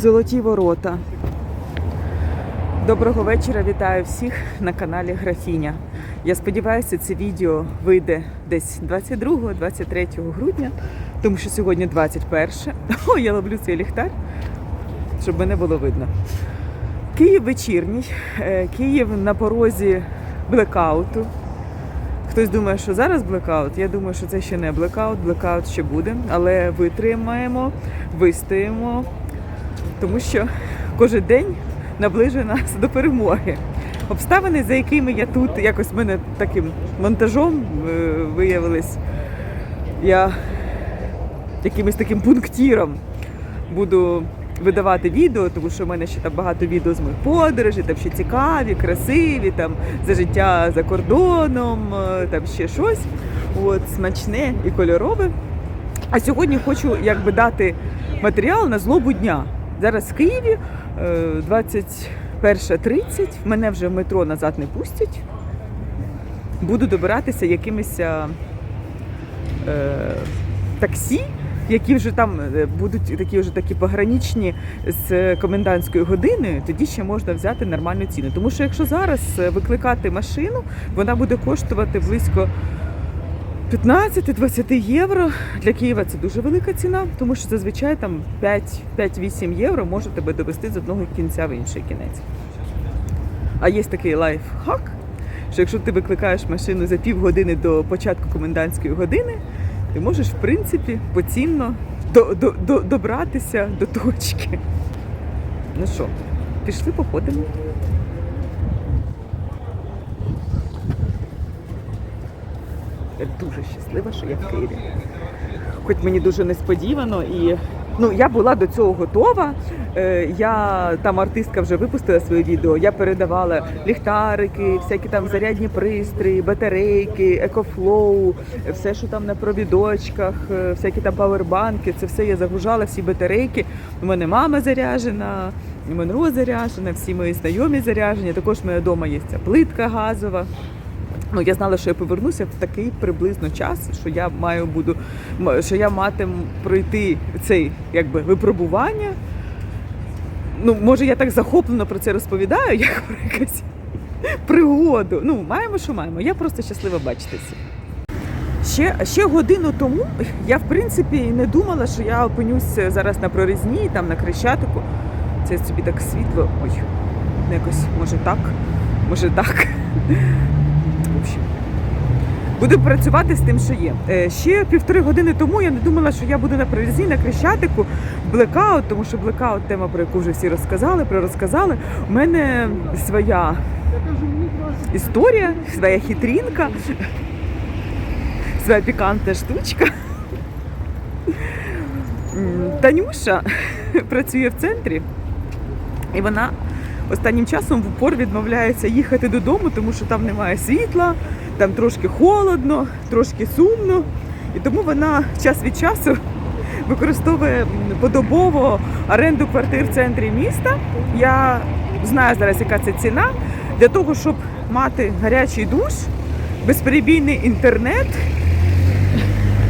Золоті ворота. Доброго вечора, вітаю всіх на каналі Графіня. Я сподіваюся, це відео вийде десь 22-23 грудня, тому що сьогодні 21. О, я ловлю цей ліхтар, щоб мене було видно. Київ вечірній, Е, Київ на порозі блекауту. Хтось думає, що зараз блекаут. Я думаю, що це ще не блекаут, блекаут ще буде, але витримаємо, вистоїмо, тому що кожен день наближує нас до перемоги. Обставини, за якими я тут, якось в мене таким монтажом е, виявились, я якимось таким пунктіром буду видавати відео, тому що в мене ще там багато відео з моїх подорожей, там ще цікаві, красиві, там за життя за кордоном, е, там ще щось. От, смачне і кольорове. А сьогодні хочу якби дати матеріал на злобу дня. Зараз в Києві е, 21.30, мене вже в метро назад не пустять. Буду добиратися якимись е, таксі, які вже там е, будуть такі вже такі пограничні з комендантською годиною, тоді ще можна взяти нормальну ціну. Тому що якщо зараз е, викликати машину, вона буде коштувати близько 15-20 євро. Для Києва це дуже велика ціна, тому що зазвичай там 5-8 євро може тебе довести з одного кінця в інший кінець. А є такий лайфхак, що якщо ти викликаєш машину за півгодини до початку комендантської години, ти можеш, в принципі, поцінно до, до, до, добратися до точки. Ну що, пішли походимо. Дуже щаслива, що я в Києві. Хоч мені дуже несподівано і. Ну, я була до цього готова. Е, Я там артистка вже випустила своє відео. Я передавала ліхтарики, всякі там зарядні пристрої, батарейки, екофлоу, все, що там на провідочках, е, всякі там павербанки. Це все я загружала, всі батарейки. У мене мама заряжена, Монро заряжена, всі мої знайомі заряжені. Також в мене вдома є ця плитка газова. Ну, я знала, що я повернуся в такий приблизно час, що я маю буду, що я матиму пройти цей якби випробування. Ну, може, я так захоплено про це розповідаю, як про якусь пригоду. Ну, маємо, що маємо. Я просто щаслива бачитися. Ще, ще годину тому я, в принципі, не думала, що я опинюсь зараз на прорізні, там на Крещатику. Це собі так світло. Ой, ну, якось, може так, може так. Буду працювати з тим, що є. Е, Ще півтори години тому я не думала, що я буду на прорізі на Крещатику блекаут, тому що блекаут тема, про яку вже всі розказали, про розказали. У мене своя історія, своя хитрінка, своя пікантна штучка. Танюша працює в центрі, і вона останнім часом в упор відмовляється їхати додому, тому що там немає світла, там трошки холодно, трошки сумно. І тому вона час від часу використовує подобово оренду квартир в центрі міста. Я знаю зараз, яка це ціна, для того, щоб мати гарячий душ, безперебійний інтернет,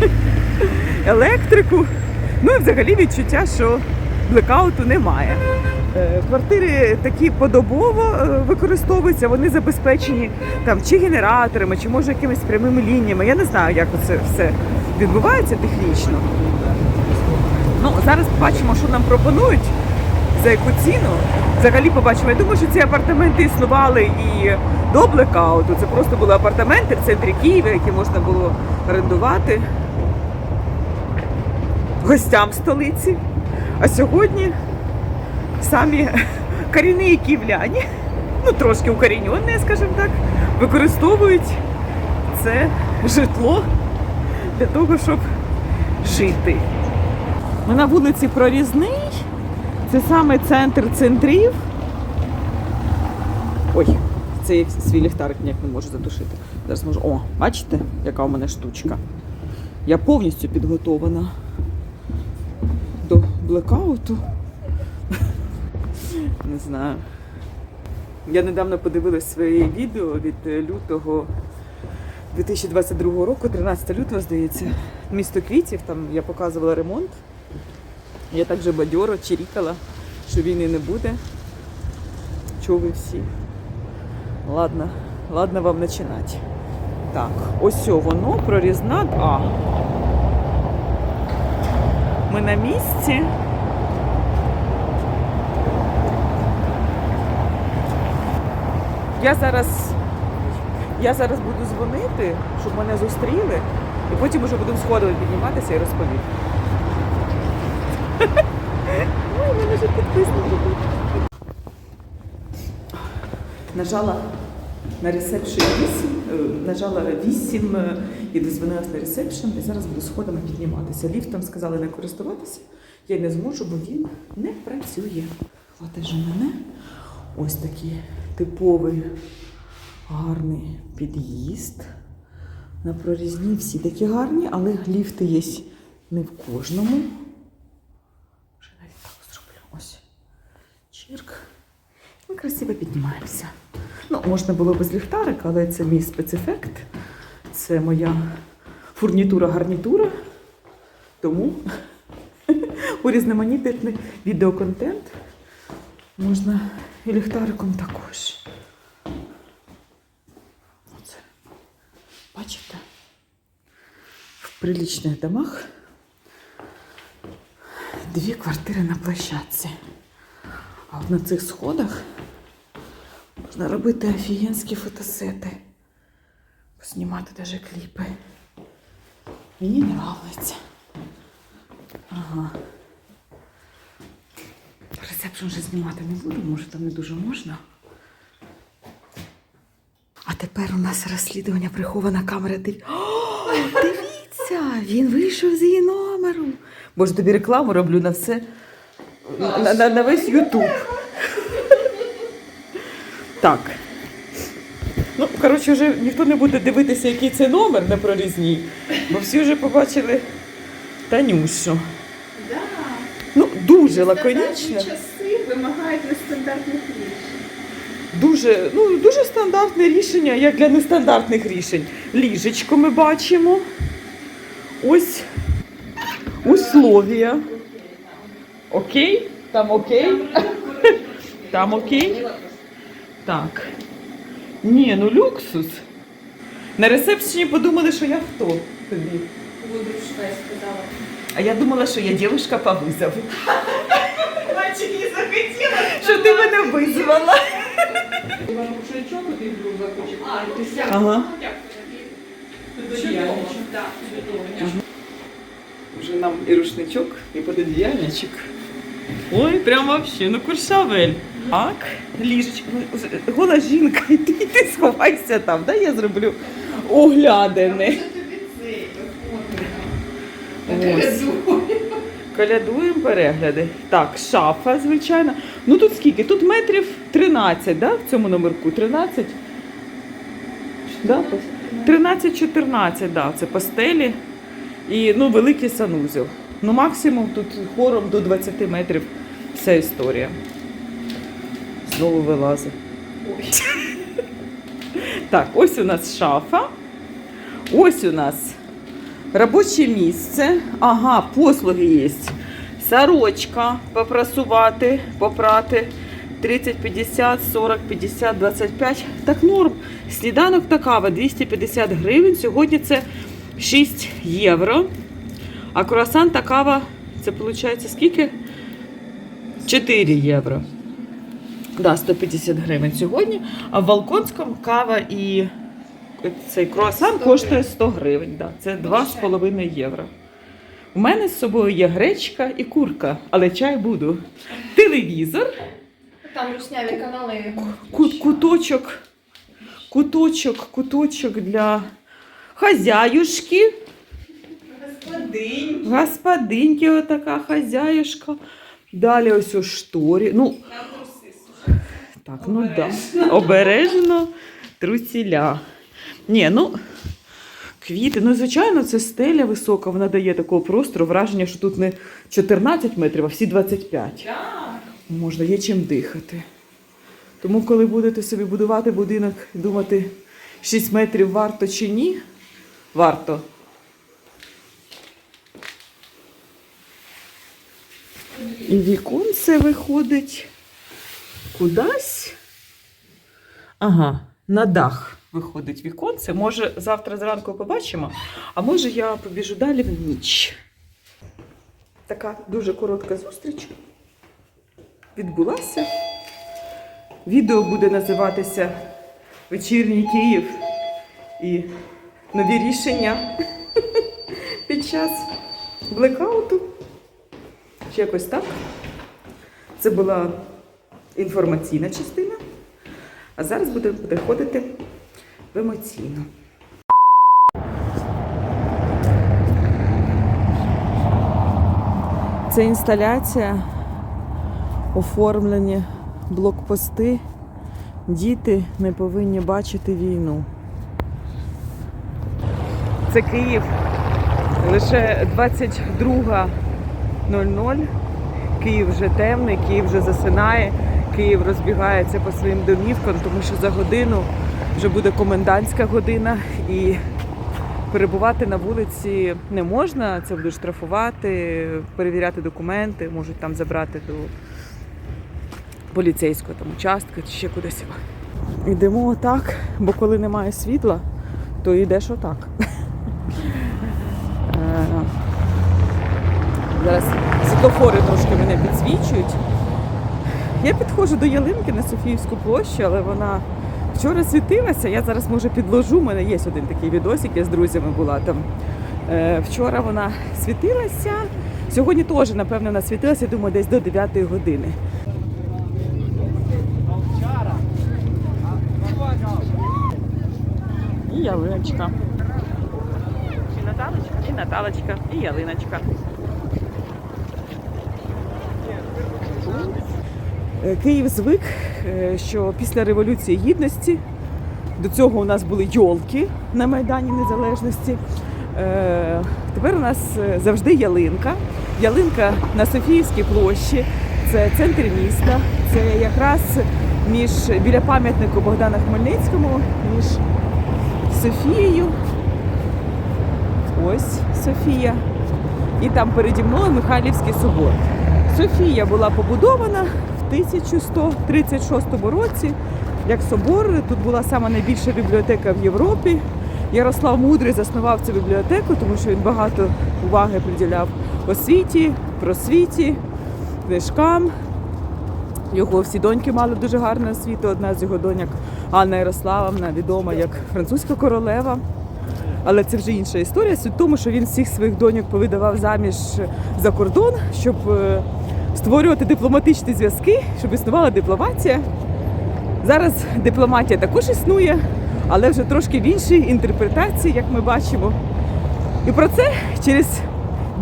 електрику. Ну і взагалі відчуття, що блекауту немає. Е, Квартири такі подобово е, використовуються, вони забезпечені там чи генераторами, чи може якимись прямими лініями. Я не знаю, як це все відбувається технічно. Ну, зараз побачимо, що нам пропонують, за яку ціну. Взагалі побачимо. Я думаю, що ці апартаменти існували і до блекауту. Це просто були апартаменти в центрі Києва, які можна було орендувати гостям столиці. А сьогодні самі корінні київляні, ну трошки укорінені, скажімо так, використовують це житло для того, щоб жити. Ми на вулиці Прорізний, це саме центр центрів. Ой, це свій ліхтарик ніяк не можу затушити. Зараз можу. О, бачите, яка у мене штучка. Я повністю підготована до блекауту. Не знаю. Я недавно подивилась своє відео від е, лютого 2022 року, 13 лютого, здається. Місто квітів, там я показувала ремонт. Я так же бадьоро чирікала, що війни не буде. Чого ви всі? Ладно, ладно вам починати. Так, ось воно прорізна. А. Ми на місці. Я зараз, я зараз буду дзвонити, щоб мене зустріли, і потім вже будемо сходами підніматися і розповім. Ой, мене вже підписники. Нажала на ресепшн 8, е, нажала 8 е, і дозвонилась на ресепшн, і зараз буду сходами підніматися. Ліфтом сказали не користуватися. Я не зможу, бо він не працює. Же мене ось такий типовий гарний під'їзд. На прорізні всі такі гарні, але ліфти є не в кожному. Вже навіть так зроблю. Ось. Чирк. Ми красиво піднімаємося. Ну, можна було без ліхтарика, але це мій спецефект. Це моя фурнітура-гарнітура. Тому урізноманітний відеоконтент можна і ліхтариком також. Оце. Бачите? В приличних домах дві квартири на площадці. А от на цих сходах можна робити офігенські фотосети. Поснімати навіть кліпи. Мені нравиться. Ага. Рецепшн вже знімати не буду, може там не дуже можна. А тепер у нас розслідування прихована камера. Див... О, дивіться! Він вийшов з її номеру. Боже, тобі рекламу роблю на все. На, на, на весь Ютуб. Так. Ну, коротше, вже ніхто не буде дивитися, який це номер на прорізній, бо всі вже побачили Танюшу. Да. Дуже лаконічно. часи вимагають нестандартних рішень. Дуже, ну, дуже стандартне рішення, як для нестандартних рішень. Ліжечко ми бачимо. Ось условія. Окей? Там окей? Там окей? Так. Ні, ну люксус. На ресепшені подумали, що я хто тобі. Буду швець сказала. А я думала, що я дівчинка по визову. Бачиш, не захотіла. Що ти мене визвала. А, ти ся. Ага. Чудово. Так, чудово. Вже нам і рушничок, і пододіяльничок. Ой, прям вообще, ну куршавель. Так, ліжечко. Ну, Гола жінка, і ти, ти сховайся там, да, я зроблю оглядини. Що тобі цей виходить? Ось. Колядуємо перегляди. Так, шафа, звичайно. Ну тут скільки? Тут метрів 13, да, в цьому номерку? 13? Да? 13-14, да, це постелі. І ну, великий санузел. Ну, максимум тут хором до 20 метрів вся історія. Знову вилазить. Так, ось у нас шафа. Ось у нас робоче місце. Ага, послуги є. Сорочка попрасувати, попрати. 30, 50, 40, 50, 25. Так норм. Сніданок та кава 250 гривень. Сьогодні це 6 євро. А круасан та кава, це виходить скільки? 4 євро. Да, 150 гривень сьогодні. А в Волконському кава і цей круасан 100 коштує 100 гривень. Да. Це 2,5 євро. У мене з собою є гречка і курка, але чай буду. Телевізор, Там русняві канали. ку- куточок, куточок, куточок для хазяюшки. Господинь. Господиньки, отака хазяюшка. Далі ось у шторі. Ну, так, ну да. Обережно труціля. Ні, ну. Квіти, ну звичайно, це стеля висока, вона дає такого простору, враження, що тут не 14 метрів, а всі 25. Так. Можна, є чим дихати. Тому, коли будете собі будувати будинок, думати, 6 метрів варто чи ні, варто. І віконце виходить кудись. Ага, на дах виходить віконце. Може, завтра зранку побачимо, а може я побіжу далі в ніч. Така дуже коротка зустріч відбулася. Відео буде називатися Вечірній Київ і нові рішення під час блекауту. Чи якось так. Це була інформаційна частина, а зараз будемо переходити в емоційну. Це інсталяція, оформлені блокпости. Діти не повинні бачити війну. Це Київ. Лише 22.00. Київ вже темний, Київ вже засинає, Київ розбігається по своїм домівкам, тому що за годину вже буде комендантська година і перебувати на вулиці не можна. Це будуть штрафувати, перевіряти документи, можуть там забрати до поліцейського там участка чи ще кудись. Йдемо отак, бо коли немає світла, то йдеш отак. Е, Зараз світлофори трошки мене підсвічують. Я підходжу до ялинки на Софіївську площу, але вона вчора світилася. Я зараз може підложу. У мене є один такий відосик, я з друзями була там. Е, Вчора вона світилася. Сьогодні теж, напевно, вона світилася, думаю, десь до 9 години. І ялиночка. І Наталочка, і Наталочка, і ялиночка. Е, Київ звик, е, що після Революції Гідності до цього у нас були йолки на Майдані Незалежності. Е, Тепер у нас завжди ялинка. Ялинка на Софіївській площі, це центр міста, це якраз між біля пам'ятнику Богдана Хмельницькому, між Софією. Ось Софія. І там переді мною Михайлівський собор. Софія була побудована 1136 році як собор. Тут була сама найбільша бібліотека в Європі. Ярослав Мудрий заснував цю бібліотеку, тому що він багато уваги приділяв освіті, просвіті, книжкам. Його всі доньки мали дуже гарну освіту. Одна з його доньок Анна Ярославовна, відома як французька королева. Але це вже інша історія. Суть в тому, що він всіх своїх доньок повидавав заміж за кордон, щоб е, створювати дипломатичні зв'язки, щоб існувала дипломатія. Зараз дипломатія також існує, але вже трошки в іншій інтерпретації, як ми бачимо. І про це через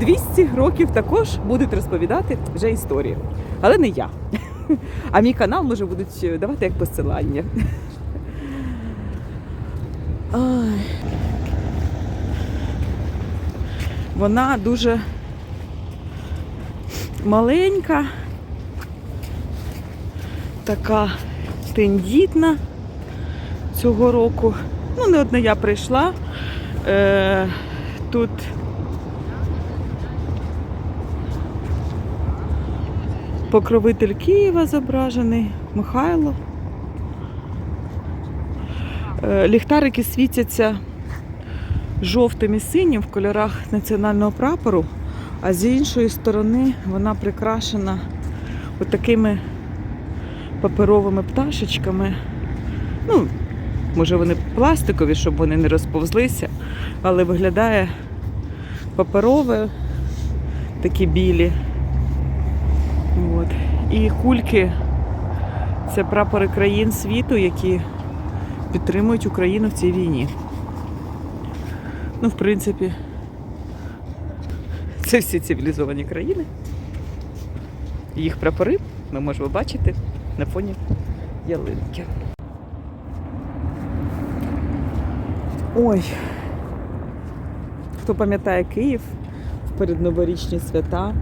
200 років також будуть розповідати вже історії. Але не я. А мій канал може будуть давати як посилання. Вона дуже маленька, така тендітна цього року. Ну, не одна я прийшла. Е, тут покровитель Києва зображений, Михайло. Е, ліхтарики світяться жовтим і синім в кольорах національного прапору, а з іншої сторони вона прикрашена от такими паперовими пташечками. Ну, може вони пластикові, щоб вони не розповзлися, але виглядає паперове, такі білі. От. І кульки це прапори країн світу, які підтримують Україну в цій війні. Ну, в принципі, це всі цивілізовані країни. Їх прапори ми можемо бачити на фоні ялинки. Ой, хто пам'ятає Київ в передноворічні свята,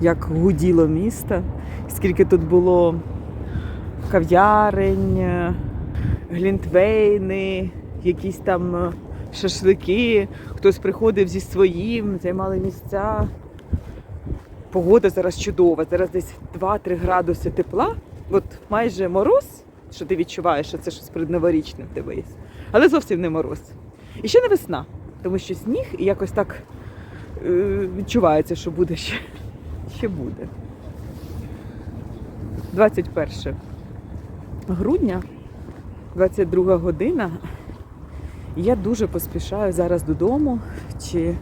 як гуділо місто, скільки тут було кав'ярень, глінтвейни, якісь там е, шашлики, хтось приходив зі своїм, займали місця. Погода зараз чудова. Зараз десь 2-3 градуси тепла. От майже мороз, що ти відчуваєш, що це щось предноворічне в тебе є. Але зовсім не мороз. І ще не весна, тому що сніг і якось так е, відчувається, що буде ще, ще буде. 21 грудня, 22 година. Я дуже поспішаю зараз додому чи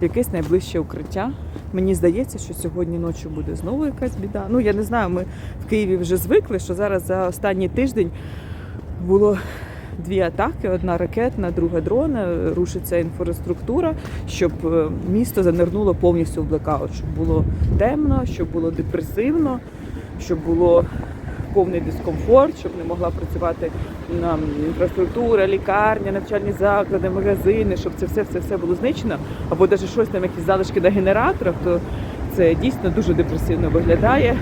якесь найближче укриття. Мені здається, що сьогодні ночі буде знову якась біда. Ну я не знаю, ми в Києві вже звикли, що зараз за останній тиждень було дві атаки: одна ракетна, друга дрона, рушиться інфраструктура, щоб е, місто занирнуло повністю в блекаут, щоб було темно, щоб було депресивно, щоб було повний дискомфорт, щоб не могла працювати інфраструктура, лікарня, навчальні заклади, магазини, щоб це все все все було знищено, або навіть щось там, якісь залишки на генераторах, то це дійсно дуже депресивно виглядає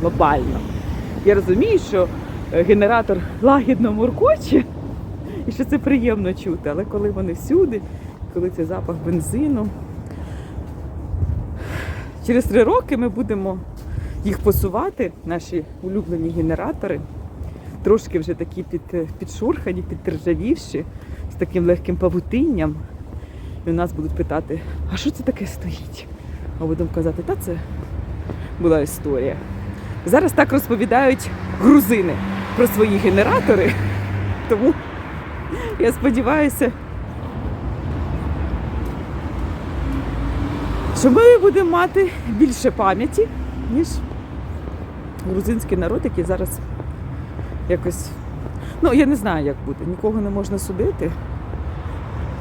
глобально. Я розумію, що е, генератор лагідно муркоче, і що це приємно чути, але коли вони всюди, коли це запах бензину. Через три роки ми будемо їх посувати, наші улюблені генератори, трошки вже такі під, підшурхані, підтержавівші, з таким легким павутинням. І у нас будуть питати, а що це таке стоїть? А будемо казати, та це була історія. Зараз так розповідають грузини про свої генератори. Тому я сподіваюся, що ми будемо мати більше пам'яті, ніж грузинський народ, який зараз якось. Ну, я не знаю, як буде. Нікого не можна судити.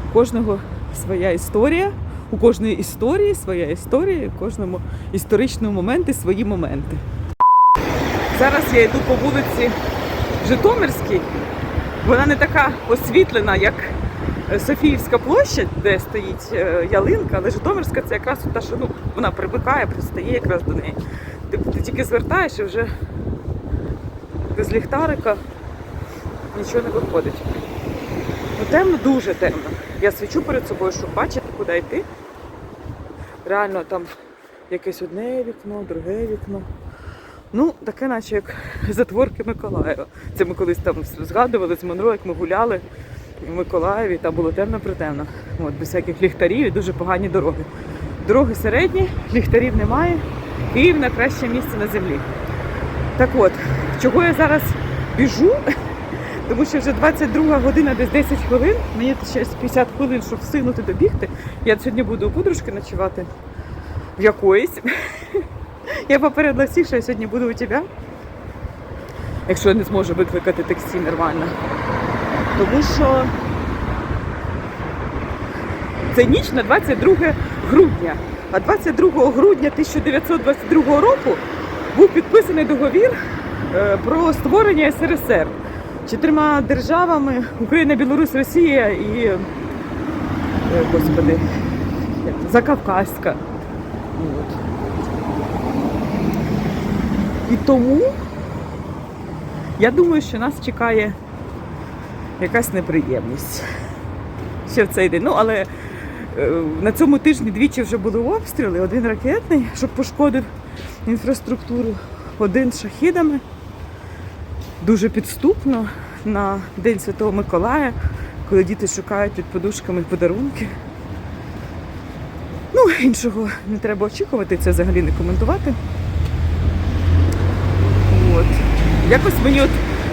У кожного своя історія, у кожної історії своя історія, у кожному історичному моменті свої моменти. Зараз я йду по вулиці Житомирській. Вона не така освітлена, як е, Софіївська площа, де стоїть е, ялинка, але Житомирська це якраз та, що ну, вона примикає, пристає якраз до неї. Ти, ти тільки звертаєш і вже без ліхтарика нічого не виходить. Ну, темно, дуже темно. Я свічу перед собою, щоб бачити, куди йти. Реально там якесь одне вікно, друге вікно. Ну, таке, наче як затворки Миколаєва. Це ми колись там згадували з Монро, як ми гуляли в Миколаєві, там було темно-притемно. От, без всяких ліхтарів і дуже погані дороги. Дороги середні, ліхтарів немає. Київ найкраще місце на землі. Так от, чого я зараз біжу? Тому що вже 22 година, десь 10 хвилин. Мені ще 50 хвилин, щоб встигнути добігти. Я сьогодні буду у подружки ночувати в якоїсь. Я попередила всіх, що я сьогодні буду у тебе. Якщо я не зможу викликати таксі нормально. Тому що це ніч на 22 грудня. А 22 грудня 1922 року був підписаний договір е, про створення СРСР чотирма державами Україна, Білорусь, Росія і е, господи, Закавказька. І тому я думаю, що нас чекає якась неприємність ще в цей день. Ну, але на цьому тижні двічі вже були обстріли, один ракетний, щоб пошкодив інфраструктуру, один шахідами. Дуже підступно на День Святого Миколая, коли діти шукають під подушками подарунки. Ну, іншого не треба очікувати, це взагалі не коментувати. От. Якось мені от,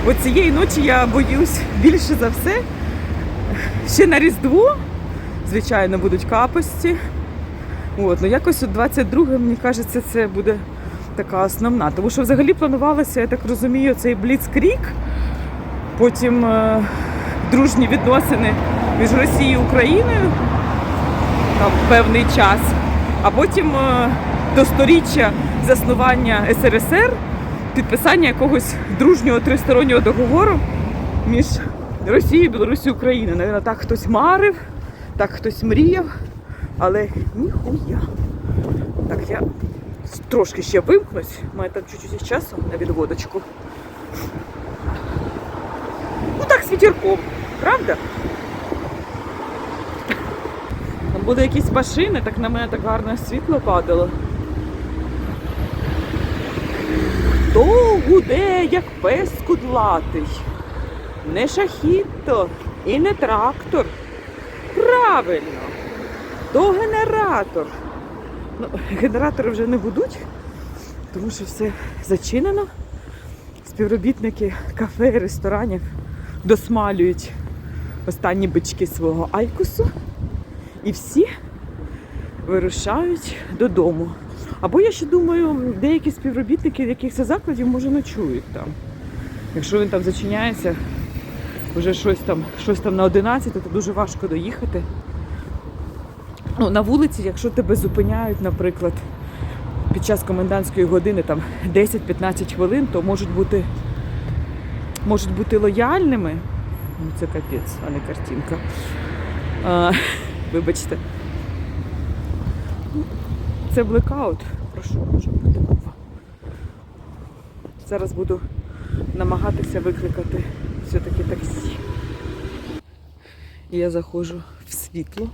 от цієї ночі я боюсь більше за все. Ще на Різдво, звичайно, будуть капості. От, ну якось от 22 мені кажеться, це буде така основна. Тому що взагалі планувалося, я так розумію, цей бліцкрік, потім е, дружні відносини між Росією і Україною там певний час, а потім е, до сторіччя заснування СРСР, підписання якогось дружнього тристороннього договору між Росією, Білорусією і Україною. Навіть так хтось марив, так хтось мріяв, але ніхуя. Так, я трошки ще вимкнусь, маю там чуть-чуть часу на відводочку. Ну так з вітерком, правда? Там були якісь машини, так на мене так гарне світло падало. То гуде, як пес кудлатий, не шахітто і не трактор. Правильно, то генератор. Ну, генератори вже не гудуть, тому що все зачинено. Співробітники кафе і ресторанів досмалюють останні бички свого айкусу і всі вирушають додому. Або я ще думаю, деякі співробітники якихось закладів може ночують там. Якщо він там зачиняється, вже щось там, щось там на 11, то дуже важко доїхати. Ну, на вулиці, якщо тебе зупиняють, наприклад, під час комендантської години там 10-15 хвилин, то можуть бути, можуть бути лояльними. Ну, це капець, а не картинка. А, вибачте. Це блекаут. Про що може бути? Зараз буду намагатися викликати все-таки таксі. І я заходжу в світло.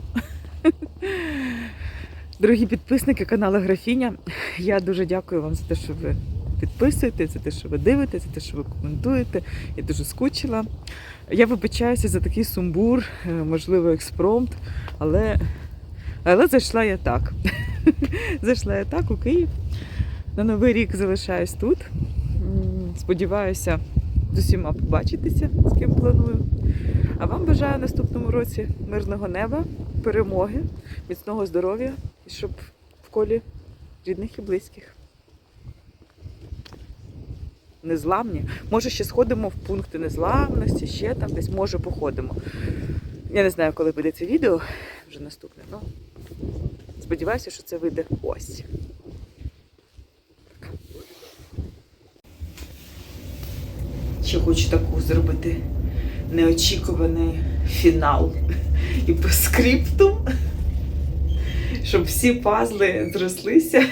Дорогі підписники каналу Графіня, я дуже дякую вам за те, що ви підписуєте, за те, що ви дивитесь, за те, що ви коментуєте. Я дуже скучила. Я вибачаюся за такий сумбур, е, можливо, експромт, але, але зайшла я так. зайшла я так у Київ. На Новий рік залишаюсь тут. Сподіваюся з усіма побачитися, з ким планую. А вам бажаю наступному році мирного неба, перемоги, міцного здоров'я і щоб в колі рідних і близьких. Незламні. Може, ще сходимо в пункти незламності, ще там десь, може, походимо. Я не знаю, коли вийде це відео, вже наступне. Ну, сподіваюся, що це вийде ось. Ще хочу таку зробити. Неочікуваний фінал. І по скриптум, щоб всі пазли зрослися.